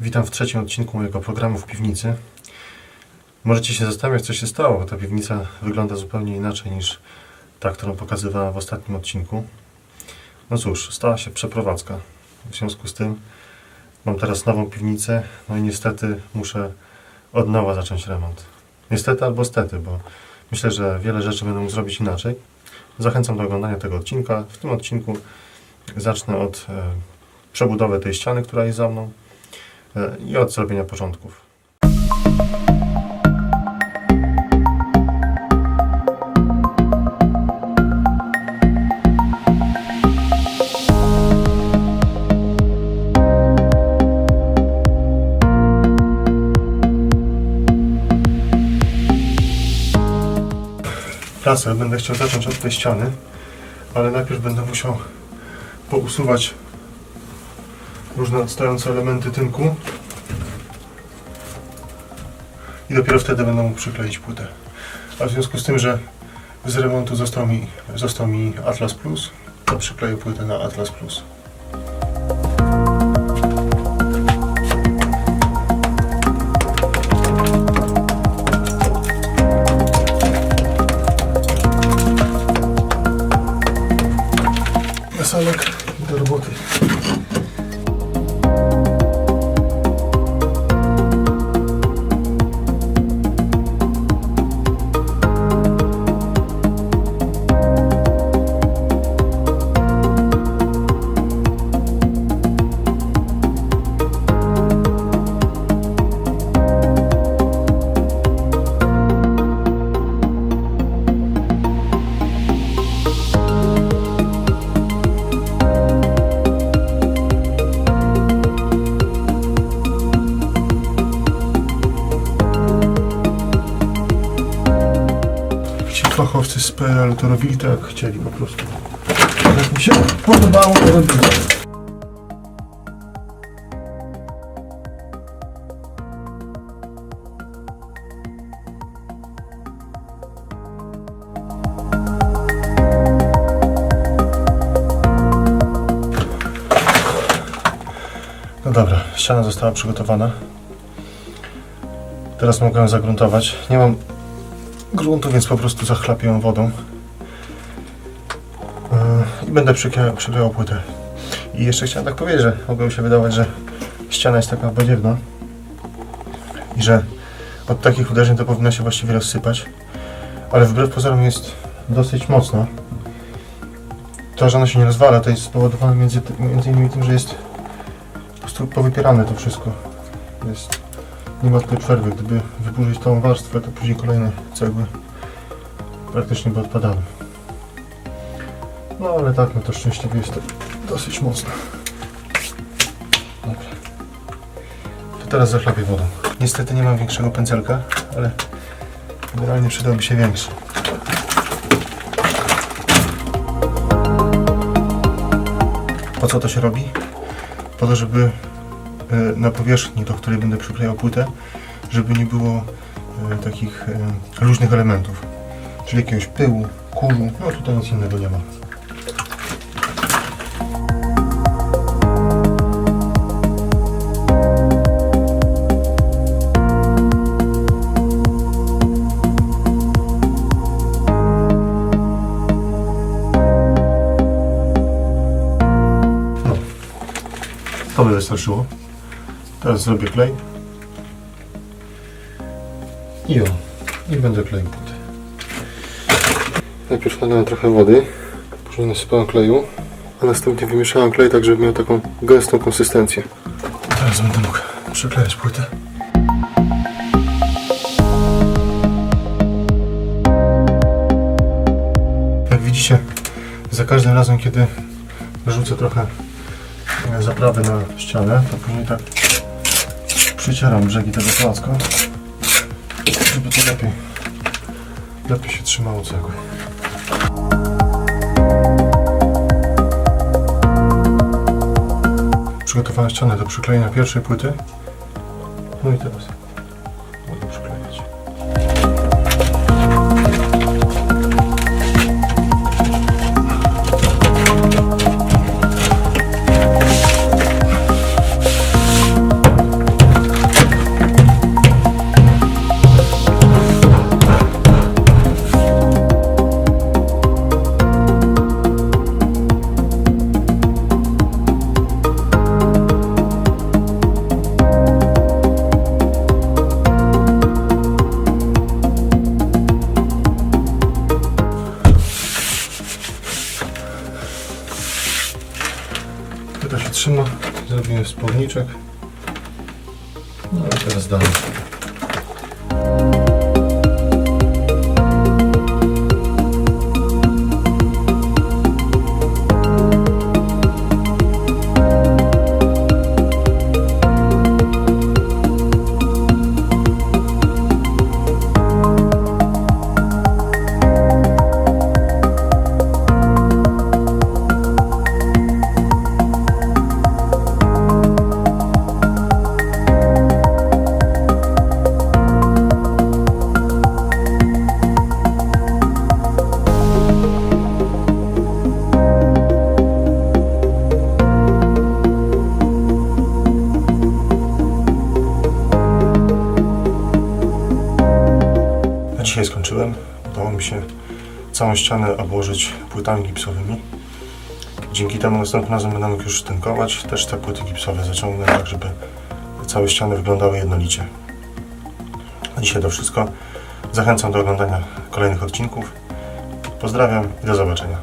Witam w trzecim odcinku mojego programu w piwnicy. Możecie się zastanawiać, co się stało, bo ta piwnica wygląda zupełnie inaczej niż ta, którą pokazywałem w ostatnim odcinku. No cóż, stała się przeprowadzka. W związku z tym mam teraz nową piwnicę, no i niestety muszę od nowa zacząć remont. Niestety albo stety, bo myślę, że wiele rzeczy będę mógł zrobić inaczej. Zachęcam do oglądania tego odcinka. W tym odcinku zacznę od e, przebudowy tej ściany, która jest za mną i od zrobienia porządków. Pracę będę chciał zacząć od tej ściany, ale najpierw będę musiał pousuwać różne odstające elementy tynku i dopiero wtedy będę mógł przykleić płytę. A w związku z tym, że z remontu został mi, został mi Atlas Plus, to przykleję płytę na Atlas Plus. Weselek do roboty. Fachowcy z PRL to robili tak jak chcieli po prostu. Jak mi się podobało, to robili. No dobra, ściana została przygotowana. Teraz mogę ją zagruntować. Nie mam gruntu, więc po prostu zachlapię ją wodą. Yy, I będę przyklejał, płytę. I jeszcze chciałem tak powiedzieć, że mogło się wydawać, że ściana jest taka badziewna i że od takich uderzeń to powinna się właściwie rozsypać, ale wbrew pozorom jest dosyć mocna. To, że ona się nie rozwala, to jest spowodowane między, między innymi tym, że jest po prostu powypierane to wszystko. Jest nie ma tutaj przerwy. Gdyby wyburzyć tą warstwę, to później kolejne cegły praktycznie by odpadały. No ale tak, no to szczęśliwie jest to dosyć mocno. Dobra. To teraz zachlapię wodą. Niestety nie mam większego pędzelka, ale generalnie przydałby się większy. Po co to się robi? Po to, żeby na powierzchni, do której będę przyklejał płytę, żeby nie było e, takich e, luźnych elementów, czyli jakiegoś pyłu, kurzu, no tutaj nic innego nie ma. No. To by wystarczyło. Teraz zrobię klej. I o. I będę kleił płytę. Najpierw nalałem trochę wody. Później nasypałem kleju. A następnie wymieszałem klej tak, żeby miał taką gęstą konsystencję. Teraz będę mógł przyklejać płytę. Jak widzicie, za każdym razem, kiedy rzucę trochę zaprawy na ścianę, to później tak przycieram brzegi tego placka, żeby to lepiej, lepiej się trzymało cegły. Przygotowałem ścianę do przyklejenia pierwszej płyty. No i teraz przyklejać. To się trzyma. Zrobiłem spowniczek. No i teraz dalej. Dzisiaj skończyłem. Udało mi się całą ścianę obłożyć płytami gipsowymi. Dzięki temu następnym razem będę mógł już tynkować. Też te płyty gipsowe zaciągnę tak, żeby całe ściany wyglądały jednolicie. Na dzisiaj to wszystko. Zachęcam do oglądania kolejnych odcinków. Pozdrawiam i do zobaczenia.